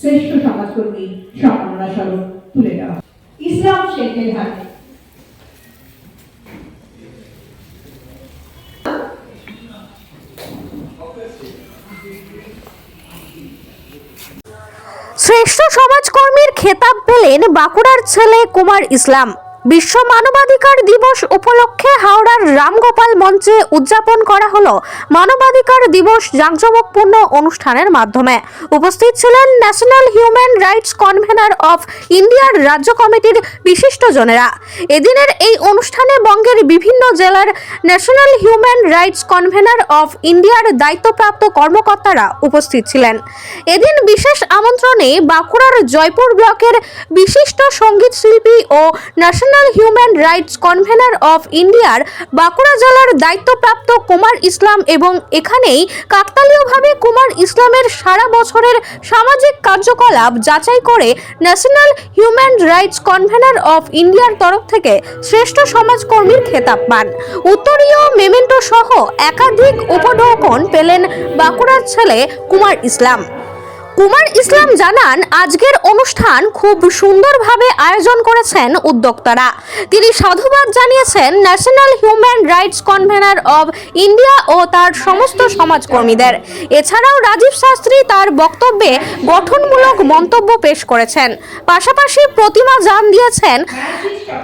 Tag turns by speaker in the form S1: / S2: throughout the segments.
S1: শ্রেষ্ঠ সমাজকর্মী সম্মাননা স্বরূপ তুলে দেওয়া। ইসলাম শেখের হাতে।
S2: শ্রেষ্ঠ সমাজকর্মীর খেতাব পেলেন বাঁকুড়ার ছেলে কুমার ইসলাম। বিশ্ব মানবাধিকার দিবস উপলক্ষে হাওড়ার রামগোপাল মঞ্চে উদযাপন করা হলো মানবাধিকার দিবস জাঁকজমকপূর্ণ অনুষ্ঠানের মাধ্যমে। উপস্থিত ছিলেন national human rights convenor of ইন্ডিয়ার রাজ্য কমিটির বিশিষ্টজনেরা। এদিনের এই অনুষ্ঠানে বঙ্গের বিভিন্ন জেলার national human rights convenor of ইন্ডিয়ার দায়িত্বপ্রাপ্ত কর্মকর্তারা উপস্থিত ছিলেন। এদিন বিশেষ আমন্ত্রণে বাঁকুড়ার জয়পুর ব্লকের বিশিষ্ট সংগীত শিল্পী ও national human rights convenor of ইন্ডিয়ার বাঁকুড়া জেলার দায়িত্বপ্রাপ্ত কুমার ইসলাম এবং এখানেই কাকতালীয়ভাবে কুমার ইসলামের সারা বছরের সামাজিক কার্যকলাপ যাচাই করে national human rights convenor of ইন্ডিয়ার তরফ থেকে শ্রেষ্ঠ সমাজকর্মীর খেতাব পান। উত্তরীয় মেমেন্টো সহ একাধিক উপঢৌকন পেলেন বাঁকুড়ার ছেলে কুমার ইসলাম। কুমার ইসলাম জানান, আজকের অনুষ্ঠান খুব সুন্দরভাবে আয়োজন করেছেন উদ্যোক্তারা। তিনি সাধুবাদ জানিয়েছেন national human rights convenor of India ও তার সমস্ত সমাজকর্মীদের। এছাড়াও রাজীব শাস্ত্রী তার বক্তব্যে গঠনমূলক মন্তব্য পেশ করেছেন। পাশাপাশি প্রতিমা জান দিয়েছেন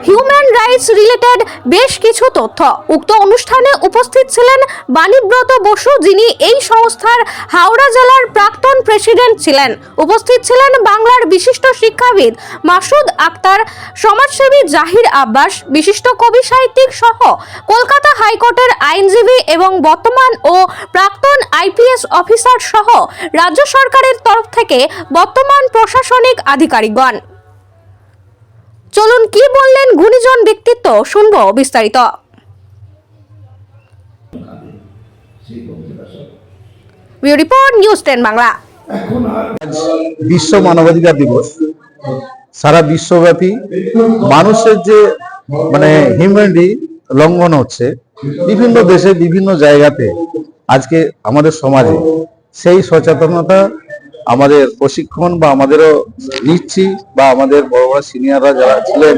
S2: হিউম্যান রাইটস রিলেটেড বেশ কিছু তথ্য। উক্ত অনুষ্ঠানে উপস্থিত ছিলেন বাণীব্রত বসু, যিনি এই সংস্থার হাওড়া জেলার প্রাক্তন প্রেসিডেন্ট ছিলেন। উপস্থিত ছিলেন বাংলার বিশিষ্ট শিক্ষাবিদ মাসুদ আক্তার সমাজসেবী জাহির আব্বাস বিশিষ্ট কবি সাহিত্যিক সহ কলকাতা হাইকোর্টের আইনজীবী এবং বর্তমান ও প্রাক্তন আইপিএস অফিসার সহ রাজ্য সরকারের তরফ থেকে বর্তমান প্রশাসনিক আধিকারিকগণ। চলুন কি বললেন গুণীজন ব্যক্তিত্ব শুনব বিস্তারিত। Report news ten Bangla.
S3: বিশ্ব মানবাধিকার দিবস। সারা বিশ্বব্যাপী মানুষের যে মানে হিউম্যানিটি লঙ্ঘন হচ্ছে, বিভিন্ন দেশে, বিভিন্ন জায়গাতে আজকে আমাদের সমাজে সেই সচেতনতা আমাদের প্রশিক্ষণ বা আমাদেরও নিচ্ছি বা আমাদের বড় বড় সিনিয়ররা যারা ছিলেন,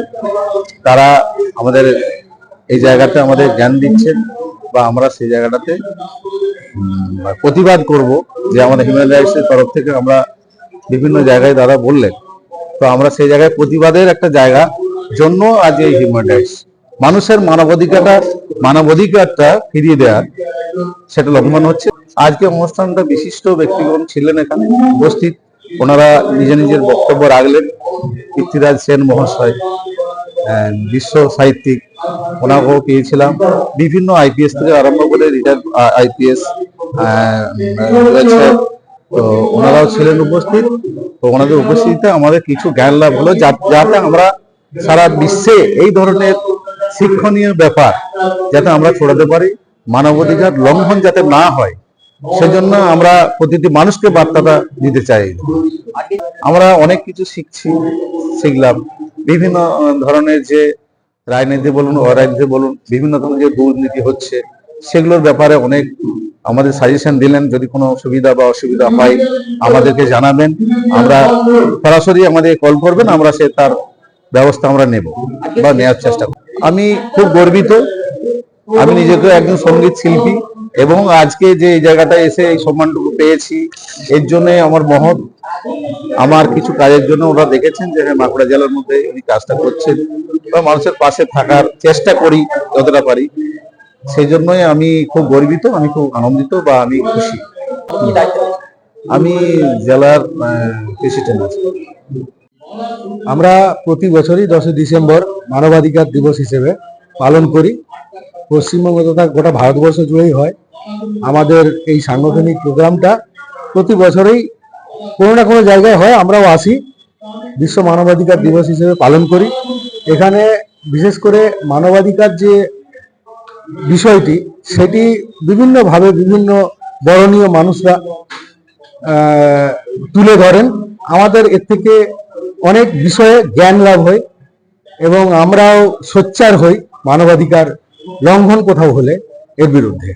S3: তারা আমাদের এই জায়গাতে আমাদের জ্ঞান দিচ্ছেন। বা আমরা সেই জায়গাটাতে প্রতিবাদ করব যে আমাদের হিউম্যান রাইটসের তরফ থেকে আমরা বিভিন্ন জায়গায় দাদা বললেন। তো আমরা সেই জায়গায় প্রতিবাদের একটা জায়গা জন্য আজ এই হিউম্যান রাইটস। মানুষের মানবাধিকারটা মানবাধিকারটা ফিরিয়ে দেওয়ার সেটা লঙ্ঘন হচ্ছে। আজকে অনুষ্ঠানটা বিশিষ্ট ব্যক্তিগণ ছিলেন এখানে উপস্থিত। ওনারা নিজের নিজের বক্তব্য রাখলেন। পৃথ্বীরাজ সেন মহাশয় বিশ্ব সাহিত্যিক ওনাকেও পেয়েছিলাম। বিভিন্ন আইপিএস থেকে আরম্ভ করে রিটায়ার আইপিএস রয়েছে। তো ওনারাও ছিলেন উপস্থিত। তো ওনাদের উপস্থিতিতে আমাদের কিছু জ্ঞান লাভ হলো যাতে আমরা সারা বিশ্বে এই ধরনের শিক্ষণীয় ব্যাপার যাতে আমরা ছড়াতে পারি মানবাধিকার লঙ্ঘন যাতে না হয়, সেজন্য আমরা প্রতিটি মানুষকে বার্তাটা দিতে চাই। আমরা অনেক কিছু শিখছি, শিখলাম। বিভিন্ন ধরনের যে রাজনীতি বলুন, অরাজনীতি বলুন, বিভিন্ন ধরনের যে দুর্নীতি হচ্ছে, সেগুলোর ব্যাপারে অনেক আমাদের সাজেশন দিলেন। যদি কোনো সুবিধা বা অসুবিধা হয়, আমাদেরকে জানাবেন। আমরা সরাসরি আমাদের কল করবেন, আমরা সে তার ব্যবস্থা আমরা নেব বা নেওয়ার চেষ্টা করব। আমি খুব গর্বিত। আমি নিজেকে একজন সংগীত শিল্পী। এবং আজকে যে এই জায়গাটায় এসে এই সম্মানটুকু পেয়েছি, এর জন্য আমার মহৎ, আমার কিছু কাজের জন্য ওরা দেখেছেন যে হ্যাঁ বাঁকুড়া জেলার মধ্যে উনি কাজটা করছেন বা মানুষের পাশে থাকার চেষ্টা করি যতটা পারি। সেই জন্যই আমি খুব গর্বিত, আমি খুব আনন্দিত বা আমি খুশি। আমি জেলার প্রেসিডেন্ট আছি।
S4: আমরা প্রতি বছরই দশই ডিসেম্বর মানবাধিকার দিবস হিসেবে পালন করি। পশ্চিমবঙ্গ তথা গোটা ভারতবর্ষ জুড়েই হয়। আমাদের এই সাংগঠনিক প্রোগ্রামটা প্রতি বছরেই কোনো না কোনো জায়গায় হয়, আমরাও আসি। বিশ্ব মানবাধিকার দিবস হিসেবে পালন করি। এখানে বিশেষ করে মানবাধিকার যে বিষয়টি, সেটি বিভিন্নভাবে বিভিন্ন বরণীয় মানুষরা তুলে ধরেন। আমাদের এর থেকে অনেক বিষয়ে জ্ঞান লাভ হয় এবং আমরাও সোচ্চার হই মানবাধিকার লঙ্ঘন কোথাও হলে এর বিরুদ্ধে।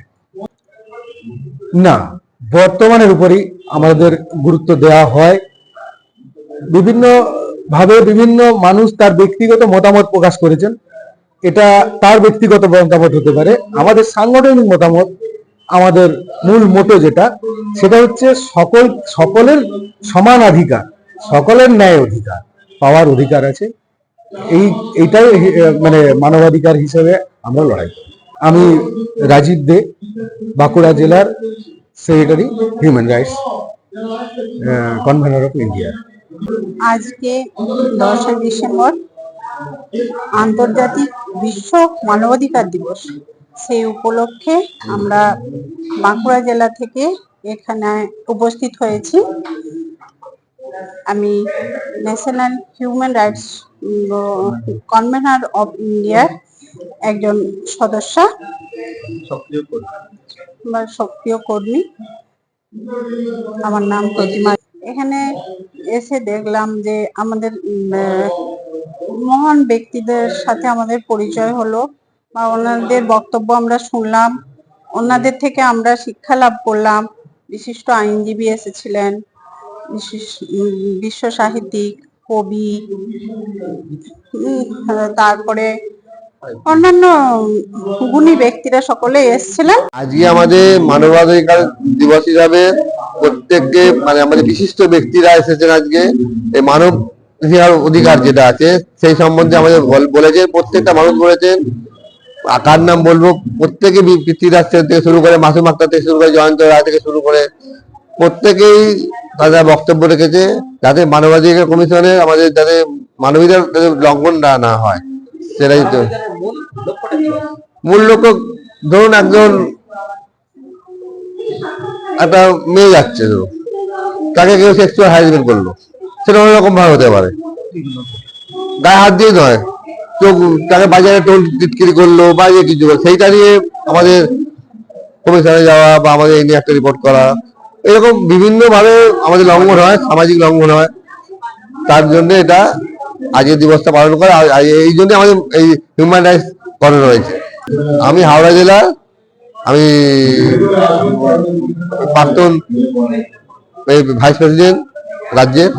S4: না, বর্তমানের উপরই আমাদের গুরুত্ব দেওয়া হয়। বিভিন্ন ভাবে বিভিন্ন মানুষ তার ব্যক্তিগত মতামত প্রকাশ করেছেন। এটা তার ব্যক্তিগত মতামত হতে পারে। আমাদের সাংগঠনিক মতামত আমাদের মূল মোটো যেটা, সেটা হচ্ছে সকল, সকলের সমান অধিকার, সকলের ন্যায় অধিকার, পাওয়ার অধিকার আছে। এই এইটাই মানে মানবাধিকার হিসেবে আমরা লড়াই করি। আমি রাজীব দে, বাঁকুড়া জেলার secretary, human rights convenor of India
S5: আজকে দশই ডিসেম্বর, আন্তর্জাতিক বিশ্ব মানবাধিকার দিবস। সেই উপলক্ষে আমরা বাঁকুড়া জেলা থেকে এখানে উপস্থিত হয়েছি। আমি national human rights convenor of ইন্ডিয়ার একজন সদস্য বা সক্রিয় কর্মী। আমার নাম প্রতিমা। এখানে এসে দেখলাম যে আমাদের মহান ব্যক্তিদের সাথে আমাদের পরিচয় হলো বা ওনাদের বক্তব্য আমরা শুনলাম। ওনাদের থেকে আমরা শিক্ষা লাভ করলাম। বিশিষ্ট আইনজীবী এসেছিলেন বিশেষ বিশ্ব সাহিত্যিক কবি তারপরে অন্যান্য গুণী ব্যক্তিরা সকলে এসেছিলেন।
S6: আজকে আমাদের মানবাধিকার দিবস হিসাবে প্রত্যেককে মানে আমাদের বিশিষ্ট ব্যক্তিরা এসেছেন আজকে। এই মানব অধিকার যেটা আছে, সেই সম্বন্ধে আমাদের বল- বলেছেন, প্রত্যেকটা মানুষ বলেছেন। আ- কার নাম বলব? প্রত্যেকে থেকে শুরু করে মাসুম আক্তার থেকে শুরু করে জয়ন্ত রায় থেকে শুরু করে প্রত্যেকেই তাদের বক্তব্য রেখেছে, যাতে মানবাধিকার কমিশনে আমাদের, যাতে মানবাধিকার লঙ্ঘন না হয়। সেটাই তো। মূল লক্ষ্য ধরুন একজন একটা মেয়ে যাচ্ছে, ধরুন। তাকে কেউ সেক্সুয়াল হ্যারাসমেন্ট করল। সেটা অনেক রকম ভাবে হতে পারে। গায়ে হাত দিয়ে নয়। চোখ তাকে বাজারে টোল টিটকিরি করল বা ইয়ে কিছু সেইটা নিয়ে আমাদের কমিশনে যাওয়া বা আমাদের এই নিয়ে একটা রিপোর্ট করা, এরকম বিভিন্নভাবে আমাদের লঙ্ঘন হয়, সামাজিক লঙ্ঘন হয়। তার জন্য এটা আজকের দিবসটা পালন করা এই জন্য আমাদের এই হিউম্যান রাইটস করানো রয়েছে। আমি হাওড়া জেলার আমি প্রাক্তন ভাইস প্রেসিডেন্ট রাজ্যের।